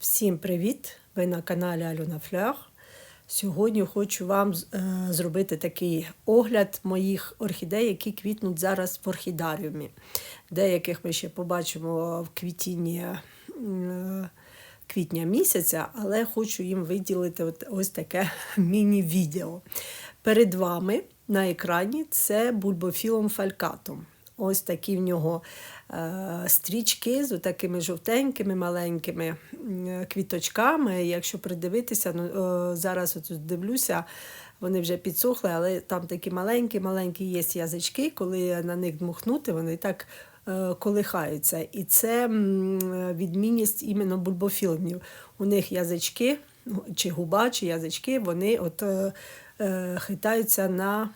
Всім привіт! Ви на каналі Альона Флер. Сьогодні хочу вам е, зробити такий огляд моїх орхідей, які квітнуть зараз в орхідаріумі. Деяких ми ще побачимо в квітінні е, квітня місяця, але хочу їм виділити ось таке міні-відео. Перед вами на екрані це бульбофілом фалькатум. Ось такі в нього е, стрічки з такими жовтенькими маленькими квіточками. Якщо придивитися, ну, е, зараз от дивлюся, вони вже підсохли, але там такі маленькі-маленькі є язички, коли на них дмухнути, вони так е, колихаються. І це відмінність іменно бульбофілмів. У них язички, чи губа, чи язички, вони от, хитаються на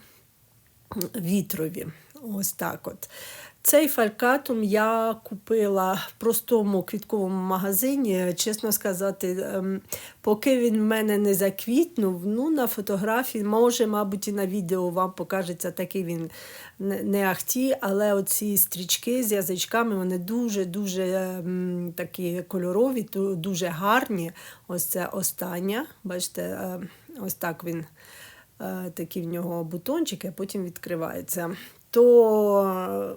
вітрові. Ось так от. Цей фалькатум я купила в простому квітковому магазині. Чесно сказати, ем, поки він в мене не заквітнув, ну на фотографії, може, мабуть, і на відео вам покажеться такий він не ахті, але оці стрічки з язичками вони дуже-дуже ем, такі кольорові, дуже гарні. Ось це остання. Бачите, е, ось так він е, такі в нього бутончики, а потім відкривається. То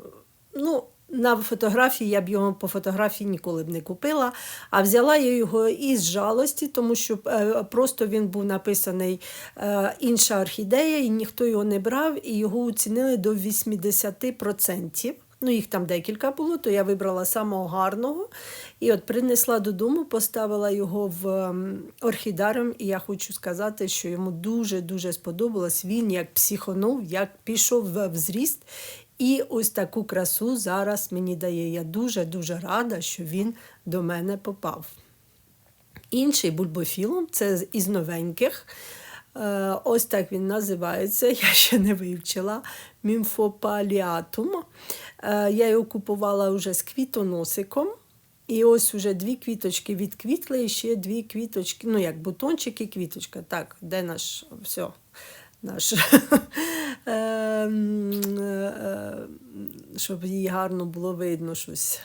ну, на фотографії я б його по фотографії ніколи б не купила, а взяла я його із жалості, тому що е, просто він був написаний е, інша орхідея, і ніхто його не брав, і його оцінили до 80%. Ну, їх там декілька було, то я вибрала самого гарного. І от принесла додому, поставила його в ем, орхідаріум, і я хочу сказати, що йому дуже-дуже сподобалось. Він як психонув, як пішов в в зріст. І ось таку красу зараз мені дає. Я дуже-дуже рада, що він до мене попав. Інший бульбофілом це із новеньких. Е, Ось так він називається, я ще не вивчила. Мімфопаліатум. Е, Я його купувала вже з квітоносиком. І ось уже дві квіточки відквітли, і ще дві квіточки, ну як бутончик і квіточка. Так, де наш все, наш, Ем, е, щоб їй гарно було видно щось.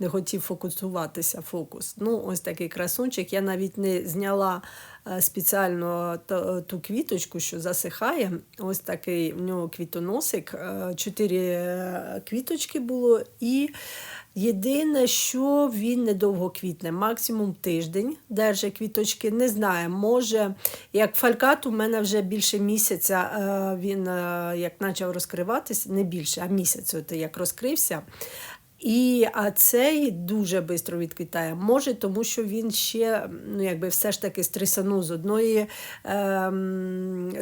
Е, не хотів фокусуватися фокус. Ну, ось такий красунчик. Я навіть не зняла е, спеціально ту квіточку, що засихає. Ось такий в нього квітоносик. е, Чотири е, квіточки було. І єдине, що він недовго квітне, максимум тиждень держить квіточки. Не знаю, може, як фалькат у мене вже більше місяця е, він е, як почав розкриватися, не більше, а місяць, от як розкрився. І а цей дуже швидко відквітає. Може, тому що він ще ну, якби все ж таки стресанув з одної ем,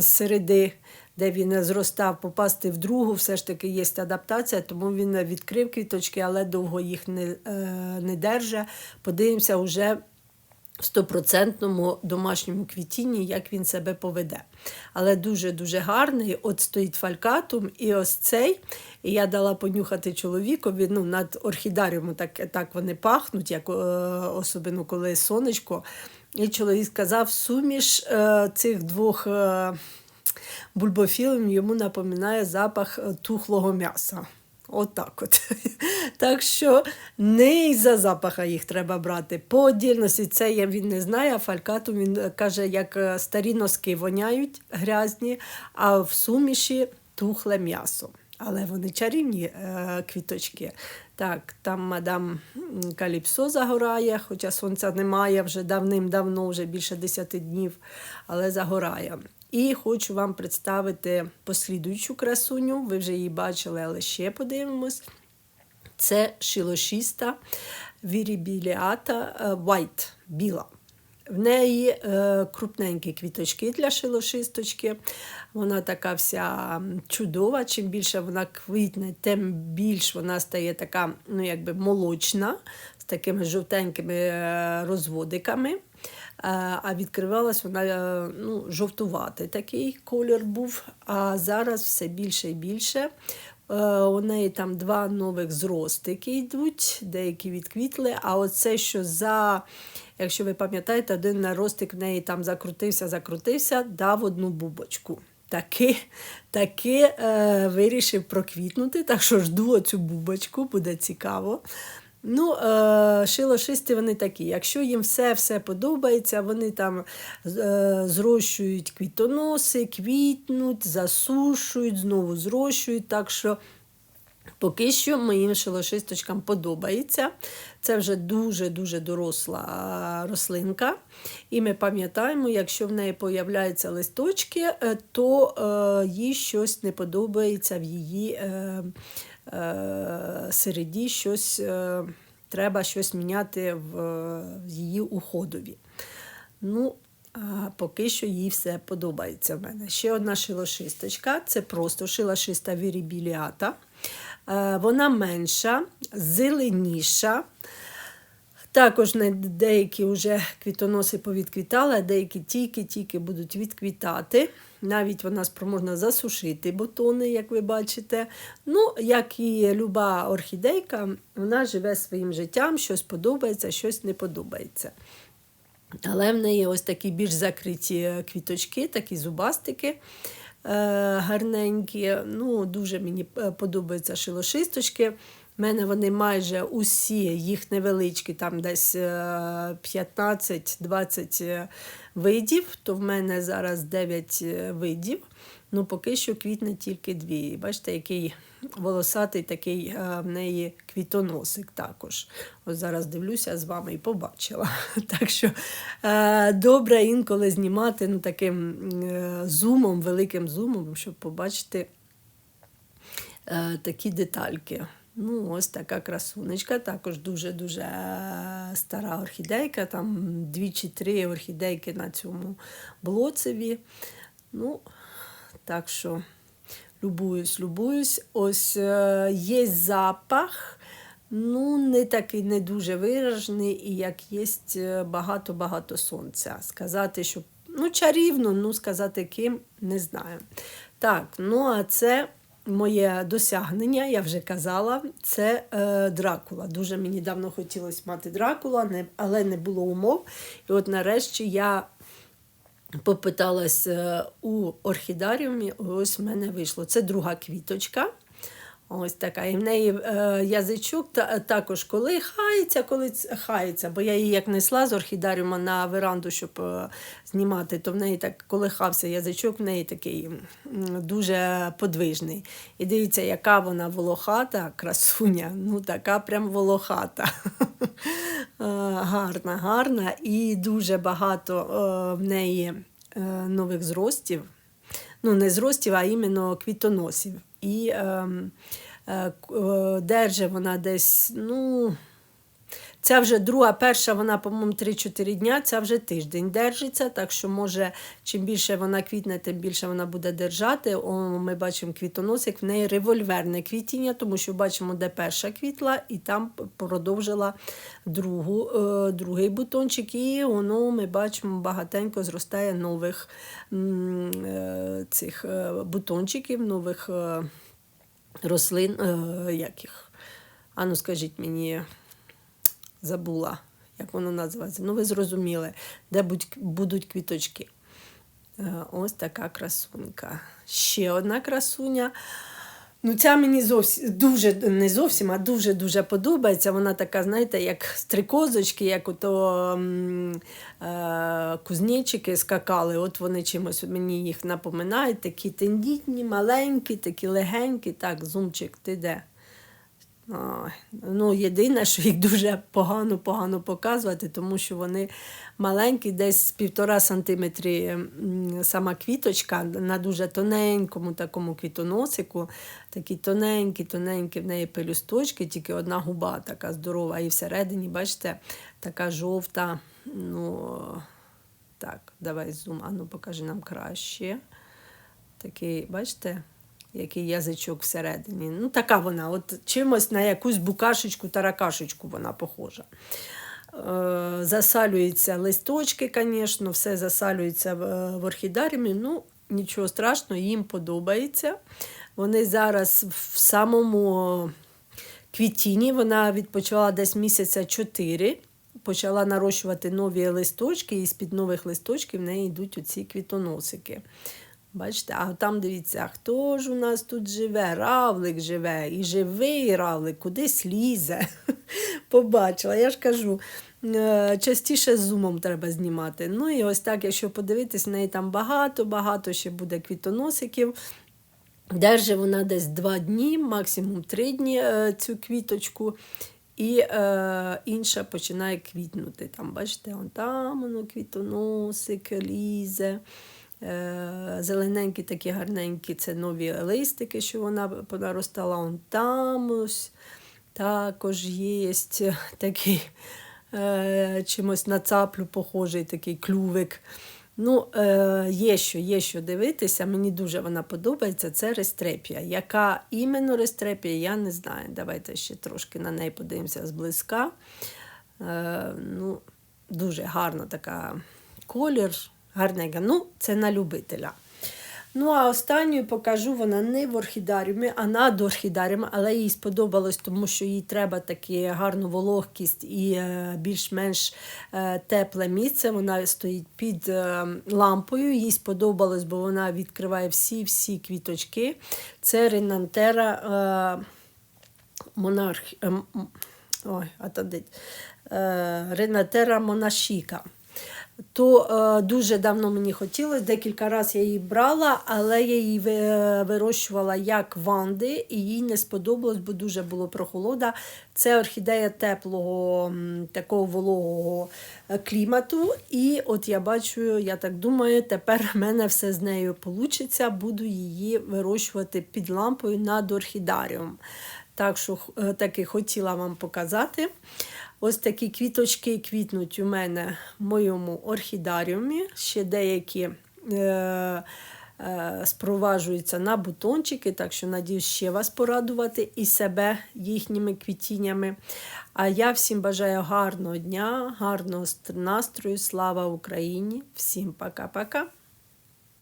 середи, де він зростав, попасти в другу, все ж таки є адаптація, тому він відкрив квіточки, але довго їх не, е, не держить. Подивимося вже стопроцентному домашньому квітінні, як він себе поведе. Але дуже-дуже гарний. От стоїть фалькатум, і ось цей. І я дала понюхати чоловікові. Ну, над орхідаріумом так, так вони пахнуть, як, е, особливо коли сонечко. І чоловік сказав, суміш е, цих двох. Е, Бульбофілм йому напоминає запах е, тухлого м'яса. Отак от. Так що не із-за запаха їх треба брати. По отдільності це я, він не знає, а фалькату він е, каже, як е, старі носки воняють грязні, а в суміші тухле м'ясо. Але вони чарівні е, квіточки. Так, там мадам Каліпсо загорає, хоча сонця немає вже давним-давно, вже більше 10 днів, але загорає. І хочу вам представити послідуючу красуню. Ви вже її бачили, але ще подивимось. Це шилошіста вірібіліата Вайт біла. В неї е, крупненькі квіточки для шилошисточки. Вона така вся чудова. Чим більше вона квітне, тим більш вона стає така, ну якби молочна, з такими жовтенькими е, розводиками. Е, А відкривалась вона е, ну, жовтуватий такий колір був. А зараз все більше і більше. Е, У неї там два нових зростики йдуть, деякі відквітли. А оце, що за, якщо ви пам'ятаєте, один наростик в неї там закрутився, закрутився, дав одну бубочку. Таки, таки е, вирішив проквітнути, так що жду оцю бубочку, буде цікаво. Ну, е, шилошисти вони такі. Якщо їм все-все подобається, вони там е, зрощують квітоноси, квітнуть, засушують, знову зрощують. Так що Поки що моїм шелошисточкам подобається. Це вже дуже-дуже доросла рослинка. І ми пам'ятаємо, якщо в неї появляються листочки, е, то е, їй щось не подобається в її е, середі, щось, треба щось міняти в, її уходові. Ну, поки що їй все подобається в мене. Ще одна шилошисточка це просто шилошиста вірібіліата. Е, Вона менша, зеленіша. Також деякі вже квітоноси повідквітали, а деякі тільки-тільки будуть відквітати. Навіть вона спроможна засушити бутони, як ви бачите. Ну, як і люба орхідейка, вона живе своїм життям, щось подобається, щось не подобається. Але в неї ось такі більш закриті квіточки, такі зубастики е, гарненькі. Ну, Дуже мені е, подобаються шилошисточки. У мене вони майже усі, їх невеличкі, там десь е, 15-20 е, видів, то в мене зараз 9 е, видів. Ну, поки що квітне тільки дві. Бачите, який волосатий такий е, в неї квітоносик також. Ось зараз дивлюся з вами і побачила. Так що е, добре інколи знімати ну, таким е, зумом, великим зумом, щоб побачити е, такі детальки. Ну, ось така красунечка, також дуже-дуже стара орхідейка, там дві чи три орхідейки на цьому блоцеві. Ну, так що любуюсь, любуюсь. Ось е, є запах, ну, не такий не дуже виражений, і як є багато-багато сонця. Сказати, що ну, чарівно, ну сказати ким, не знаю. Так, ну а це моє досягнення, я вже казала, це е, Дракула. Дуже мені давно хотілося мати Дракула, не, але не було умов. І от нарешті я попиталась е, у орхідаріумі, ось в мене вийшло. Це друга квіточка. Ось така. І в неї е, язичок та, також колихається, коли хається, бо я її як несла з орхідаріума на веранду, щоб е, знімати, то в неї так колихався язичок, в неї такий дуже подвижний. І дивіться, яка вона волохата, красуня, ну така прям волохата. Е, гарна, гарна. І дуже багато е, в неї е, нових зростів ну не зростів, а іменно квітоносів. І ем, е, е, держе вона десь, ну, ця вже друга, перша, вона, по-моєму, 3-4 дня, ця вже тиждень держиться, так що, може, чим більше вона квітне, тим більше вона буде держати. О, ми бачимо квітоносик, в неї револьверне квітіння, тому що бачимо, де перша квітла, і там продовжила другу, е, другий бутончик, і воно ми бачимо багатенько зростає нових е, цих е, бутончиків, нових е, рослин, е, яких. Ану, скажіть мені, забула, як воно називається. Ну, ви зрозуміли, де будуть квіточки. Е, Ось така красунька. Ще одна красуня. Ну, ця мені зовсім дуже не зовсім, а дуже-дуже подобається. Вона така, знаєте, як стрикозочки, як ото е, кузнечики скакали. От вони чимось мені їх напоминають. Такі тендітні, маленькі, такі легенькі. Так, зумчик, ти де? Ну, єдине, що їх дуже погано-погано показувати, тому що вони маленькі, десь півтора сантиметрі сама квіточка на дуже тоненькому такому квітоносику. Такі тоненькі, тоненькі в неї пелюсточки, тільки одна губа така здорова. І всередині, бачите, така жовта. Ну, так, давай зум, а ну покажи нам краще. Такий, бачите, який язичок всередині. Ну, така вона, от чимось на якусь букашечку, таракашечку вона похожа. Е, засалюються листочки, звісно, все засалюється в, орхідаріумі. Ну, нічого страшного, їм подобається. Вони зараз в самому квітіні, вона відпочивала десь місяця 4. Почала нарощувати нові листочки, і з-під нових листочків в неї йдуть оці квітоносики. Бачите, а там дивіться, хто ж у нас тут живе? Равлик живе, і живий равлик, кудись лізе. Побачила. Я ж кажу, е, частіше з зумом треба знімати. Ну і ось так, якщо подивитись, в неї там багато-багато ще буде квітоносиків. Держи вона десь два дні, максимум три дні е, цю квіточку. І е, інша починає квітнути. Там, бачите, он там воно квітоносик лізе. Е, зелененькі такі гарненькі, це нові листики, що вона понаростала. Он там ось також є такий е, чимось на цаплю похожий такий клювик. Ну, е, є що, є що дивитися. Мені дуже вона подобається. Це рестрепія. Яка іменно рестрепія, я не знаю. Давайте ще трошки на неї подивимося зблизька. Е, ну, дуже гарна така колір, гарненька. Ну, це на любителя. Ну, а останню покажу вона не в орхідаріумі, а над орхідаріумі, але їй сподобалось, тому що їй треба такі гарну вологкість і е, більш-менш е, тепле місце. Вона стоїть під е, лампою. Їй сподобалось, бо вона відкриває всі-всі квіточки. Це ринантера. Е, монарх... е, Ой, Ренатера Монашіка. То е, дуже давно мені хотілося, декілька разів я її брала, але я її вирощувала як ванди, і їй не сподобалось, бо дуже було прохолода. Це орхідея теплого, такого вологого е, клімату. І от я бачу, я так думаю, тепер в мене все з нею вийде. Буду її вирощувати під лампою над орхідаріум. Так що е, таки хотіла вам показати. Ось такі квіточки квітнуть у мене в моєму орхідаріумі. Ще деякі е, е, спроваджуються на бутончики, так що надіюсь ще вас порадувати і себе їхніми квітіннями. А я всім бажаю гарного дня, гарного настрою. Слава Україні! Всім пока-пока!